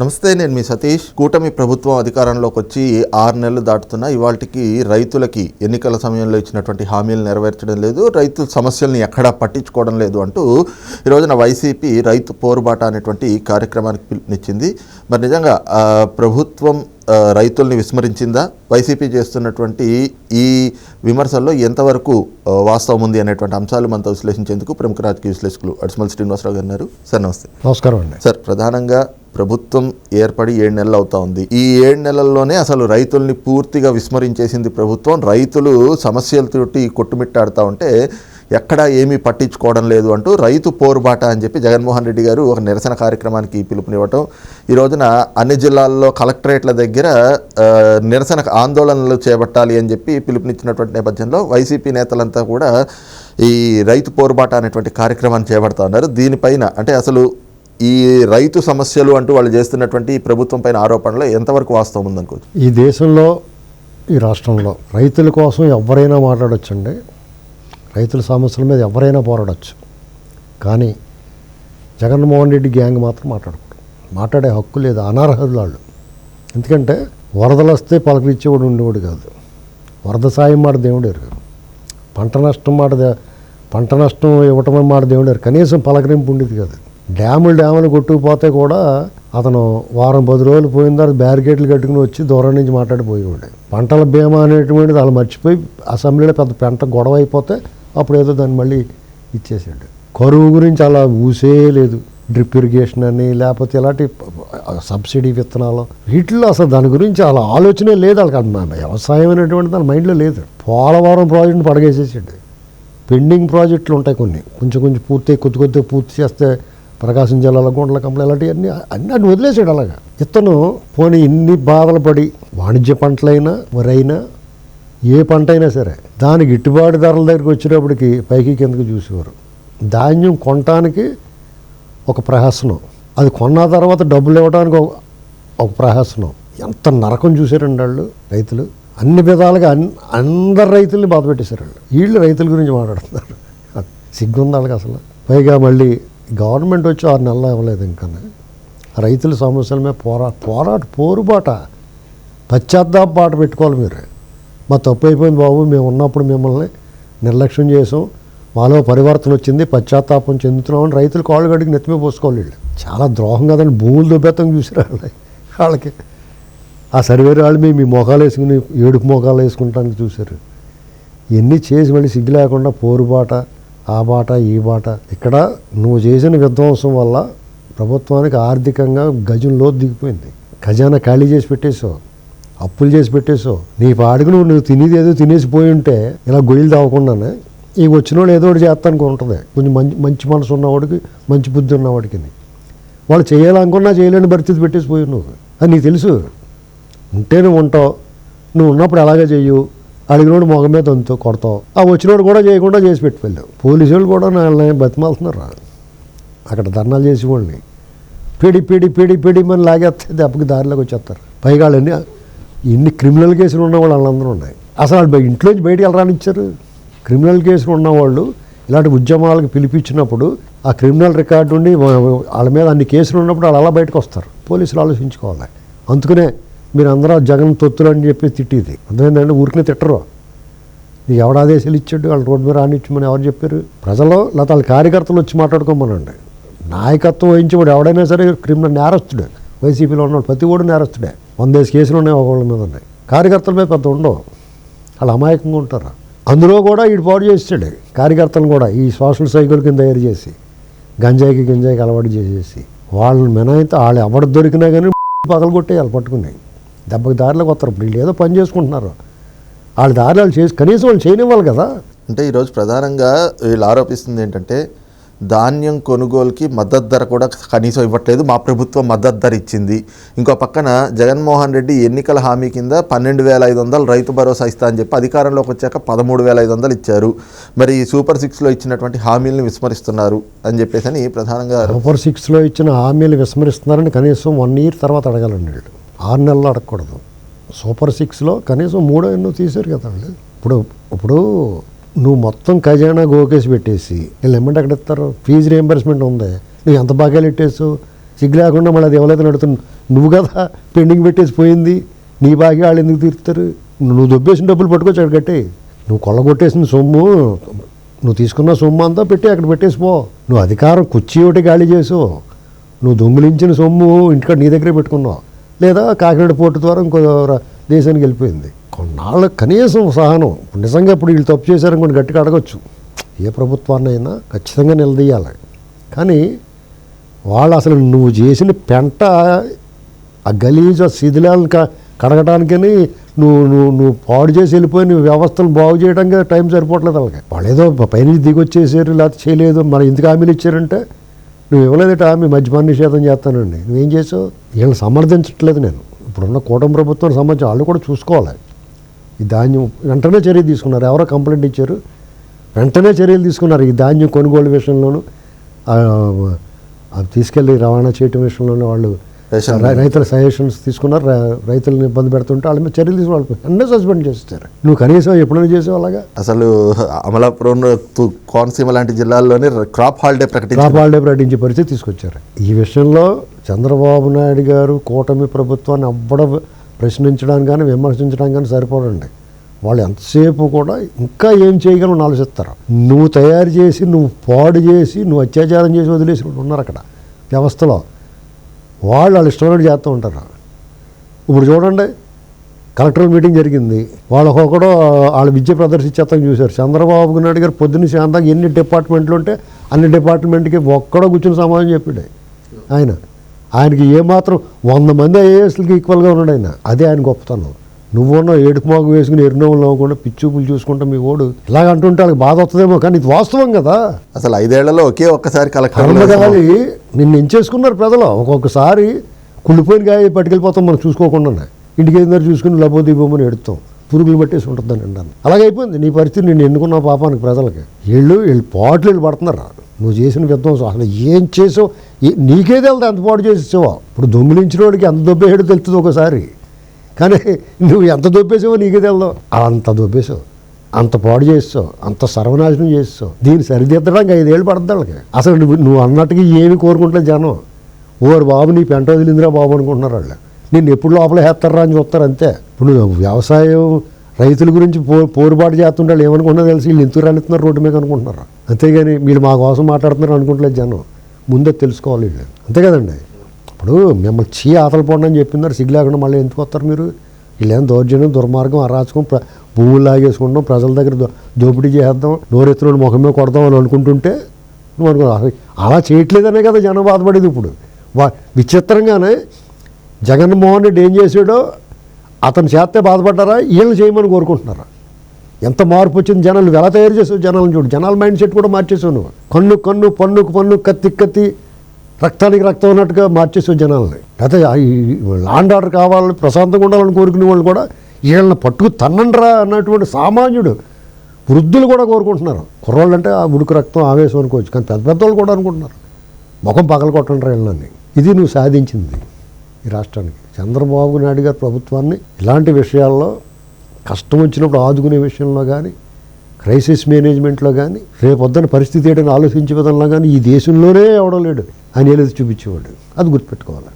నమస్తే నేను మీ సతీష్. కూటమి ప్రభుత్వం అధికారంలోకి వచ్చి ఆరు నెలలు దాటుతున్నా. ఇవాళకి రైతులకి ఎన్నికల సమయంలో ఇచ్చినటువంటి హామీలు నెరవేర్చడం లేదు. రైతుల సమస్యల్ని ఎక్కడా పట్టించుకోవడం లేదు అంటూ ఈ రోజున వైసీపీ రైతు పోరుబాట అనేటువంటి కార్యక్రమానికి పిలుపునిచ్చింది. మరి నిజంగా ప్రభుత్వం రైతుల్ని విస్మరించిందా? వైసీపీ చేస్తున్నటువంటి ఈ విమర్శల్లో ఎంతవరకు వాస్తవం ఉంది అనేటువంటి అంశాలు మనతో విశ్లేషించేందుకు ప్రముఖ రాజకీయ విశ్లేషకులు అడిసిమల్ శ్రీనివాసరావు గారు ఉన్నారు. సార్ నమస్తే. నమస్కారం అండి. సార్ ప్రధానంగా ప్రభుత్వం ఏర్పడి ఏడు నెలలు అవుతా ఉంది. ఈ ఏడు నెలల్లోనే అసలు రైతుల్ని పూర్తిగా విస్మరించేసింది ప్రభుత్వం. రైతులు సమస్యలతోటి కొట్టుమిట్టాడుతూ ఉంటే ఎక్కడా ఏమీ పట్టించుకోవడం లేదు అంటూ రైతు పోరుబాట అని చెప్పి జగన్మోహన్ రెడ్డి గారు ఒక నిరసన కార్యక్రమానికి పిలుపునివ్వటం. ఈ రోజున అన్ని జిల్లాల్లో కలెక్టరేట్ల దగ్గర నిరసన ఆందోళనలు చేపట్టాలి అని చెప్పి పిలుపునిచ్చినటువంటి నేపథ్యంలో వైసీపీ నేతలంతా కూడా ఈ రైతు పోరుబాట అనేటువంటి కార్యక్రమాన్ని చేపడతా ఉన్నారు. దీనిపైన అంటే అసలు ఈ రైతు సమస్యలు అంటూ వాళ్ళు చేస్తున్నటువంటి ఈ ప్రభుత్వం పైన ఆరోపణలు ఎంతవరకు వాస్తవం ఉందనుకోవచ్చు? ఈ దేశంలో ఈ రాష్ట్రంలో రైతుల కోసం ఎవరైనా మాట్లాడొచ్చండి. రైతుల సమస్యల మీద ఎవరైనా పోరాడచ్చు. కానీ జగన్మోహన్ రెడ్డి గ్యాంగ్ మాత్రం మాట్లాడకూడదు. మాట్లాడే హక్కు లేదు అనర్హులు వాళ్ళు. ఎందుకంటే వరదలు వస్తే పలకరించేవాడు ఉండేవాడు కాదు. వరద సాయం మాట దేవుడు ఎరుగు పంట నష్టం మాట దే- పంట నష్టం ఇవ్వటం మాట దేవుడు కనీసం పలకరింపు ఉండేది కాదు. డ్యాములు డ్యాములు కొట్టుకుపోతే కూడా అతను వారం పది రోజులు పోయిన తర్వాత బ్యారికేడ్లు కట్టుకుని వచ్చి దూరం నుంచి మాట్లాడిపోయేవాడు. పంటల బీమా అనేటువంటిది వాళ్ళు మర్చిపోయి అసెంబ్లీలో పెద్ద పెంట గొడవ అయిపోతే అప్పుడు ఏదో దాన్ని మళ్ళీ ఇచ్చేసాడు కరువు గురించి అలా ఊసే లేదు. డ్రిప్ ఇరిగేషన్ అని లేకపోతే ఇలాంటి సబ్సిడీ విత్తనాలు. వీటిల్లో అసలు దాని గురించి అలా ఆలోచనే లేదు. వాళ్ళకి మా వ్యవసాయం అనేటువంటి దాని మైండ్లో లేదు. పోలవరం ప్రాజెక్ట్ని పడగేసేసాడు. పెండింగ్ ప్రాజెక్టులు ఉంటాయి కొన్ని. కొంచెం కొంచెం పూర్తి కొద్ది కొద్దిగా పూర్తి చేస్తే ప్రకాశం జిల్లాలో గుండ్ల కంపలు ఇలాంటివన్నీ అన్నీ అన్ని వదిలేసాడు అలాగా. ఇతను పోనీ ఇన్ని బాధలు పడి వాణిజ్య పంటలైనా వరైనా ఏ పంట అయినా సరే దాని గిట్టుబాటు ధరల దగ్గరికి వచ్చేటప్పటికి పైకి కిందకి చూసేవారు. ధాన్యం కొనటానికి ఒక ప్రహసనం. అది కొన్న తర్వాత డబ్బులు ఇవ్వడానికి ఒక ఒక ప్రహసనం. ఎంత నరకం చూశారండి వాళ్ళు రైతులు. అన్ని విధాలుగా అన్ అందరు రైతుల్ని బాధ పెట్టేశారు వాళ్ళు వీళ్ళు రైతుల గురించి మాట్లాడుతున్నారు. సిగ్గుంది వాళ్ళకి అసలు. పైగా మళ్ళీ గవర్నమెంట్ వచ్చి ఆరు నెలలు ఇవ్వలేదు ఇంకా. రైతుల సమస్యల మీద పోరా పోరాట పోరుబాట. పశ్చాత్తాప పాట పెట్టుకోవాలి మీరు. మా తప్పు అయిపోయింది బాబు మేము ఉన్నప్పుడు మిమ్మల్ని నిర్లక్ష్యం చేసాం మాలో పరివర్తన వచ్చింది పశ్చాత్తాపం చెందుతున్నామని రైతులు కాళ్ళు గడికి నెత్తిమే పోసుకోవాలి వీళ్ళు. చాలా ద్రోహం కదండి భూములు దుబ్బెత్తం చూసారు వాళ్ళకి వాళ్ళకి. ఆ సర్వేరు వాళ్ళు మీ మీ మొఖాలు వేసుకుని ఏడుపు మొఖాలు వేసుకుంటానికి చూశారు. ఇవన్నీ చేసి మళ్ళీ సిగ్గు లేకుండా పోరుబాట ఆ బాట ఈ బాట. ఇక్కడ నువ్వు చేసిన విధ్వంసం వల్ల ప్రభుత్వానికి ఆర్థికంగా గజంలో దిగిపోయింది. ఖజానా ఖాళీ చేసి పెట్టేసావు అప్పులు చేసి పెట్టేసావు నీ పాడుకు నువ్వు నువ్వు తినేది ఏదో తినేసి పోయి ఉంటే ఇలా గొయ్యలు తాగకుండానే ఈ వచ్చినోడు ఏదో ఒకటి చేస్తానికి ఉంటుంది. కొంచెం మంచి మంచి మనసు ఉన్నవాడికి మంచి బుద్ధి ఉన్నవాడికి వాళ్ళు చేయాలనుకున్నా చేయలేని పరిస్థితి పెట్టేసి పోయి నువ్వు అది నీకు తెలుసు. ఉంటే నువ్వు ఉంటావు. నువ్వు ఉన్నప్పుడు అలాగే చెయ్యు. అడిగినోడు మొగ మీద అంతో కొడతావు. ఆ వచ్చినోడు కూడా చేయకుండా చేసి పెట్టి వెళ్ళావు. పోలీసు వాళ్ళు కూడా వాళ్ళని బతిమాలుతున్నారు? అక్కడ ధర్నాలు చేసి వాళ్ళని పీడి పీడి పీడి పీడి మన లాగేస్తే దెబ్బకి దారిలోకి వచ్చేస్తారు. పైగా వాళ్ళని ఇన్ని క్రిమినల్ కేసులు ఉన్న వాళ్ళు వాళ్ళందరూ ఉన్నాయి. అసలు వాళ్ళు ఇంట్లోంచి బయటికి వెళ్ళరానిచ్చారు. క్రిమినల్ కేసులు ఉన్నవాళ్ళు ఇలాంటి ఉద్యమాలకు పిలిపించినప్పుడు ఆ క్రిమినల్ రికార్డు ఉండి వాళ్ళ మీద అన్ని కేసులు ఉన్నప్పుడు వాళ్ళు అలా బయటకు వస్తారు. పోలీసులు ఆలోచించుకోవాలి. అందుకనే మీరు అందరూ జగన్ తొత్తులు అని చెప్పి తిట్టేది. అందుకని ఊరికనే తిట్టరు. నీకు ఎవడ ఆదేశాలు ఇచ్చాడు? వాళ్ళు రోడ్డు మీద రానిచ్చమని ఎవరు చెప్పారు? ప్రజలు లేకపోతే వాళ్ళ కార్యకర్తలు వచ్చి మాట్లాడుకోమనండి. నాయకత్వం వహించేవాడు ఎవడైనా సరే క్రిమినల్ నేరస్తుడే. వైసీపీలో ఉన్నాడు ప్రతి ఓడు నేరస్తుడే. వందేసి కేసులు ఉన్నాయి ఒకళ్ళ మీద ఉన్నాయి. కార్యకర్తల మీద పెద్ద ఉండవు. వాళ్ళు అమాయకంగా ఉంటారు? అందులో కూడా వీడు పాడు చేస్తాడు. కార్యకర్తలను కూడా ఈ సోషల్ సైకిల్ కింద తయారు చేసి గంజాయికి గంజాయికి అలవాటు చేసేసి వాళ్ళని మినహాయితే వాళ్ళు ఎవరు దొరికినా కానీ పగలు కొట్టేయాలి పట్టుకున్నాయి దెబ్బకి దారిలోకి వస్తారు. ఇప్పుడు వీళ్ళు ఏదో పని చేసుకుంటున్నారు. వాళ్ళ దారి వాళ్ళు చేసి కనీసం వాళ్ళు చేయనివ్వాలి కదా. అంటే ఈరోజు ప్రధానంగా వీళ్ళు ఆరోపిస్తుంది ఏంటంటే ధాన్యం కొనుగోలుకి మద్దతు ధర కూడా కనీసం ఇవ్వట్లేదు. మా ప్రభుత్వం మద్దతు ధర ఇచ్చింది. ఇంకో పక్కన జగన్మోహన్ రెడ్డి ఎన్నికల హామీ కింద పన్నెండు వేల ఐదు వందలు రైతు భరోసా ఇస్తా అని చెప్పి అధికారంలోకి వచ్చాక పదమూడు వేల ఐదు వందలు ఇచ్చారు. మరి ఈ సూపర్ సిక్స్లో ఇచ్చినటువంటి హామీలను విస్మరిస్తున్నారు అని చెప్పేసి అని ప్రధానంగా సూపర్ సిక్స్లో ఇచ్చిన హామీలు విస్మరిస్తున్నారని కనీసం వన్ ఇయర్ తర్వాత అడగాలండి వీళ్ళు. ఆరు నెలలు అడగకూడదు. సూపర్ సిక్స్లో కనీసం మూడో ఎన్నో తీశారు కదా ఇప్పుడు ఇప్పుడు నువ్వు మొత్తం ఖజానా గోకేసి పెట్టేసి వీళ్ళు ఎమ్మంటే అక్కడ ఇస్తారు ఫీజు రియంబర్స్మెంట్ ఉంది. నువ్వు ఎంత బాగా ఇట్టేసు సిగ్గు లేకుండా మళ్ళీ అది ఎవరైతే అడుగుతున్నా నువ్వు కదా పెండింగ్ పెట్టేసి పోయింది. నీ బాగా వాళ్ళు ఎందుకు తీరుతారు? నువ్వు దొబ్బేసిన డబ్బులు పట్టుకోవచ్చు అక్కడ కట్టే. నువ్వు కొల్లగొట్టేసిన సొమ్ము నువ్వు తీసుకున్న సొమ్ము అంతా పెట్టి అక్కడ పెట్టేసి పో. నువ్వు అధికారం కుర్చీ ఒకటి ఖాళీ చేసావు. నువ్వు దొంగిలించిన సొమ్ము ఇంటికాడ నీ దగ్గరే పెట్టుకున్నావు. లేదా కాకినాడ పోర్టు ద్వారా ఇంకో దేశానికి వెళ్ళిపోయింది. కొన్నాళ్ళ కనీసం సహనం. ఇప్పుడు నిజంగా ఇప్పుడు వీళ్ళు తప్పు చేశారనుకోండి గట్టిగా అడగచ్చు. ఏ ప్రభుత్వాన్ని అయినా ఖచ్చితంగా నిలదీయాలి. కానీ వాళ్ళు అసలు నువ్వు చేసిన పెంట ఆ గలీజు ఆ శిథిలాలను క కడగడానికని నువ్వు నువ్వు నువ్వు పాడు చేసి వెళ్ళిపోయి నువ్వు వ్యవస్థలు బాగు చేయడానికి టైం సరిపోవట్లేదు వాళ్ళకి. వాళ్ళు ఏదో పైనుంచి దిగొచ్చేసారు లేకపోతే చేయలేదు మరి ఇంతకు హామీలు ఇచ్చారంటే నువ్వు ఇవ్వలేదట హామీ మద్యపాన నిషేధం చేస్తానండి. నువ్వేం చేసావు? వీళ్ళని సమర్థించట్లేదు నేను. ఇప్పుడున్న కూటమి ప్రభుత్వం సంబంధించి వాళ్ళు కూడా చూసుకోవాలి. ఈ ధాన్యం వెంటనే చర్య తీసుకున్నారు. ఎవరో కంప్లైంట్ ఇచ్చారు. వెంటనే చర్యలు తీసుకున్నారు. ఈ ధాన్యం కొనుగోలు విషయంలోనూ తీసుకెళ్ళి రవాణా చేయటం విషయంలోనూ వాళ్ళు రైతుల సజెషన్స్ తీసుకున్నారు. రైతులను ఇబ్బంది పెడుతుంటే వాళ్ళ మీద చర్యలు తీసుకుని వాళ్ళు అన్నీ సస్పెండ్ చేస్తారు నువ్వు కనీసం ఎప్పుడైనా చేసావు అలాగా? అసలు అమలాపురం కోనసీమ లాంటి జిల్లాల్లోనే క్రాప్ హాలిడే క్రాప్ ప్రకటించారు. హాలిడే ప్రకటించే పరిస్థితి తీసుకొచ్చారు. ఈ విషయంలో చంద్రబాబు నాయుడు గారు కూటమి ప్రభుత్వాన్ని అవ్వడ ప్రశ్నించడానికి కానీ విమర్శించడానికి కానీ సరిపోడండి. వాళ్ళు ఎంతసేపు కూడా ఇంకా ఏం చేయగలను ఆలోచిస్తారు. నువ్వు తయారు చేసి నువ్వు పాడు చేసి నువ్వు అత్యాచారం చేసి వదిలేసి ఉన్నారు అక్కడ వ్యవస్థలో. వాళ్ళు వాళ్ళు ఇష్టమైనట్టు చేస్తూ ఉంటారు. ఇప్పుడు చూడండి కలెక్టర్ మీటింగ్ జరిగింది. వాళ్ళ వాళ్ళ విద్య ప్రదర్శించేస్తాం చూశారు. చంద్రబాబు నాయుడు గారు పొద్దున్న శాంతంగా ఎన్ని డిపార్ట్మెంట్లు ఉంటే అన్ని డిపార్ట్మెంట్కి ఒక్కడో కూర్చుని సమాధానం చెప్పాడు ఆయన. ఆయనకి ఏమాత్రం వంద మంది ఐఏఎస్లకి ఈక్వల్గా ఉన్నాడు ఆయన. అదే ఆయన గొప్పతనం. నువ్వున్న ఏడుపు మాకు వేసుకుని ఎరునవ్వులు నవ్వకుండా పిచ్చుపులు చూసుకుంటా మీ ఓడు. ఇలాగ అంటుంటే వాళ్ళకి బాధ వస్తుందేమో కానీ ఇది వాస్తవం కదా. అసలు ఐదేళ్ళలో ఒకే ఒక్కసారి కలెక్టర్ కర్మగాలి నిన్ను ఎంచేసుకున్నారు ప్రజలు. ఒక్కొక్కసారి కుళ్ళిపోయిన గాయ పట్టుకెళ్ళిపోతాం మనం చూసుకోకుండా ఇంటికి ఏదో చూసుకుని లబోదీపమని ఎడుతాం. పురుగులు పట్టేసి ఉంటుందని అంటాను. అలాగే అయిపోయింది. నీ పరిస్థితి నేను ఎన్నుకున్న పాపానికి ప్రజలకి. వీళ్ళు వీళ్ళు పాటలు వీళ్ళు పడుతున్నారు. నువ్వు చేసిన విధ్వంసం. అసలు ఏం చేసావు? నీకే తెలుదు ఎంత పాటు చేసేసావో? ఇప్పుడు దొంగిలించిన వాడికి ఎంత దొబ్బేయడో తెలుస్తుంది ఒకసారి. కానీ నువ్వు ఎంత దొబ్బేసావో నీకే తెలదు? అంత దొబ్బేసావు అంత పాడు చేస్తావు అంత సర్వనాశనం చేస్తావు దీన్ని సరిదిద్దడానికి ఐదేళ్ళు పడుతుంది వాళ్ళకి. అసలు నువ్వు నువ్వు అన్నట్టుగా ఏమి కోరుకుంటలేదు జనం. ఓరు బాబు నీ పెంట వదిలిందిరా బాబు అనుకుంటున్నారు వాళ్ళు. నిన్ను ఎప్పుడు లోపల వేస్తారా అని చూస్తారు అంతే. ఇప్పుడు నువ్వు వ్యవసాయం రైతుల గురించి పో పోరుబాటు చేస్తుంటే వాళ్ళు ఏమనుకుంటున్నా తెలిసి. వీళ్ళు ఎందుకు రాలిస్తున్నారు రోడ్డు మీద అనుకుంటున్నారు. అంతేగాని మీరు మా కోసం మాట్లాడుతున్నారు అనుకుంటలేదు జనం. ముందే తెలుసుకోవాలి. అంతే కదండి. ఇప్పుడు మిమ్మల్ని చీ ఆతలు పోండి అని చెప్పినారు సిగ్గు లేకుండా మళ్ళీ ఎందుకు వస్తారు మీరు? వీళ్ళేం దౌర్జన్యం దుర్మార్గం అరాచకం భూములు లాగేసుకుంటాం ప్రజల దగ్గర దో- దోపిడీ చేద్దాం నోరెత్తున ముఖమే కొడదాం అని అనుకుంటుంటే నువ్వు అనుకో అలా చేయట్లేదనే కదా జనం బాధపడేది ఇప్పుడు. వా విచిత్రంగానే జగన్మోహన్ రెడ్డి ఏం చేసాడో అతను చేస్తే బాధపడ్డారా? వీళ్ళని చేయమని కోరుకుంటున్నారా? ఎంత మార్పు వచ్చింది జనాలు? నువ్వు ఎలా తయారు చేసావు జనాలను చూడు. జనాల మైండ్ సెట్ కూడా మార్చేసావు నువ్వు. కన్ను కన్ను పన్నుకు పన్ను కత్తి కత్తి రక్తానికి రక్తం ఉన్నట్టుగా మార్చేసావు జనాలని. అయితే లాండ్ ఆర్డర్ కావాలని ప్రశాంతంగా ఉండాలని కోరుకునే వాళ్ళు కూడా వీళ్ళని పట్టుకు తన్నండ్రా అన్నటువంటి సామాన్యుడు వృద్ధులు కూడా కోరుకుంటున్నారు. కుర్రోళ్ళు అంటే ఆ ఉడుకు రక్తం ఆవేశం అనుకోవచ్చు కానీ పెద్ద పెద్దవాళ్ళు కూడా అనుకుంటున్నారు. ముఖం పగల కొట్టండి వీళ్ళని. ఇది నువ్వు సాధించింది ఈ రాష్ట్రానికి. చంద్రబాబు నాయుడు గారి ప్రభుత్వాన్ని ఇలాంటి విషయాల్లో కష్టం వచ్చినప్పుడు ఆదుకునే విషయంలో కానీ క్రైసిస్ మేనేజ్మెంట్లో కానీ రేపొద్దున పరిస్థితి ఏంటని ఆలోచించే విధంలో కానీ ఈ దేశంలోనే ఎవడో లేడు అని ఏలేదు చూపించేవాడు. అది గుర్తుపెట్టుకోవాలి.